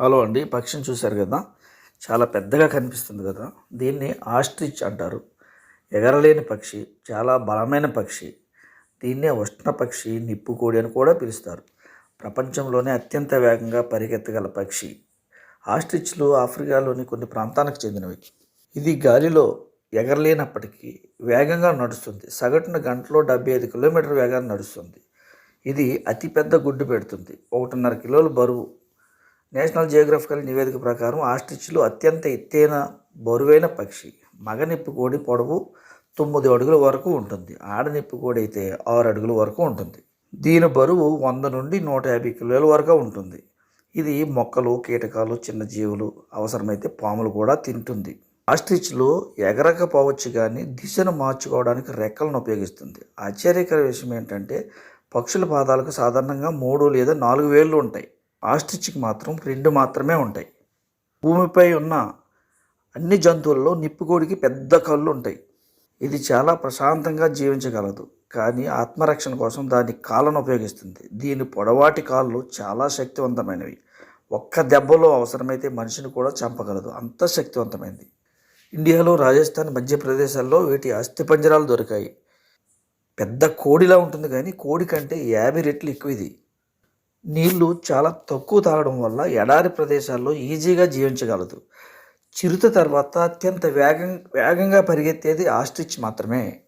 Hello అండి పక్షిని చూశారు కదా? చాలా పెద్దగా కనిపిస్తుంది కదా? దీన్ని ఆస్ట్రిచ్ అంటారు. ఎగరలేని పక్షి చాలా బలమైన పక్షి. దీన్నే ఉష్ణ పక్షి నిప్పుకోడి అని కూడా పిలుస్తారు. ప్రపంచంలోనే అత్యంత వేగంగా పరిగెత్తగల పక్షి. ఆస్ట్రిచ్లు ఆఫ్రికాలోని కొన్ని ప్రాంతానికి చెందినవి. ఇది గాలిలో ఎగరలేనప్పటికీ వేగంగా నడుస్తుంది. సగటున గంటలో డెబ్బై ఐదు కిలోమీటర్ వేగాన్ని నడుస్తుంది. ఇది అతిపెద్ద గుడ్డు పెడుతుంది. ఒకటిన్నర కిలోల బరువు నేషనల్ జియోగ్రఫికల్ నివేదిక ప్రకారం ఆస్ట్రిచ్లు అత్యంత ఎత్తైన బరువైన పక్షి. మగ నిప్పుకోడి పొడవు తొమ్మిది అడుగుల వరకు ఉంటుంది. ఆడ నిప్పుకోడి అయితే ఆరు అడుగుల వరకు ఉంటుంది. దీని బరువు వంద నుండి నూట యాభై కిలోల వరకు ఉంటుంది. ఇది మొక్కలు కీటకాలు చిన్న జీవులు అవసరమైతే పాములు కూడా తింటుంది. ఆస్ట్రిచ్లు ఎగరకపోవచ్చు కానీ దిశను మార్చుకోవడానికి రెక్కలను ఉపయోగిస్తుంది. ఆశ్చర్యకర విషయం ఏంటంటే పక్షుల పాదాలకు సాధారణంగా మూడు లేదా నాలుగు వేళ్ళు ఉంటాయి. ఆస్ట్రిచ్కి మాత్రం రెండు మాత్రమే ఉంటాయి. భూమిపై ఉన్న అన్ని జంతువుల్లో నిప్పుకోడికి పెద్ద కళ్ళు ఉంటాయి. ఇది చాలా ప్రశాంతంగా జీవించగలదు. కానీ ఆత్మరక్షణ కోసం దాని కాళ్ళను ఉపయోగిస్తుంది. దీని పొడవాటి కాళ్ళు చాలా శక్తివంతమైనవి. ఒక్క దెబ్బలో అవసరమైతే మనిషిని కూడా చంపగలదు. అంత శక్తివంతమైనది ఇండియాలో రాజస్థాన్ మధ్యప్రదేశాల్లో వీటి అస్థిపంజరాలు దొరికాయి. పెద్ద కోడిలా ఉంటుంది కానీ కోడి కంటే యాభై రెట్లు ఎక్కువ ఇది. నీళ్ళు చాలా తక్కువ తాగడం వల్ల ఎడారి ప్రదేశాల్లో ఈజీగా జీవించగలదు. చిరుత తర్వాత అత్యంత వేగం వేగంగా పరిగెత్తేది ఆస్ట్రిచ్ మాత్రమే.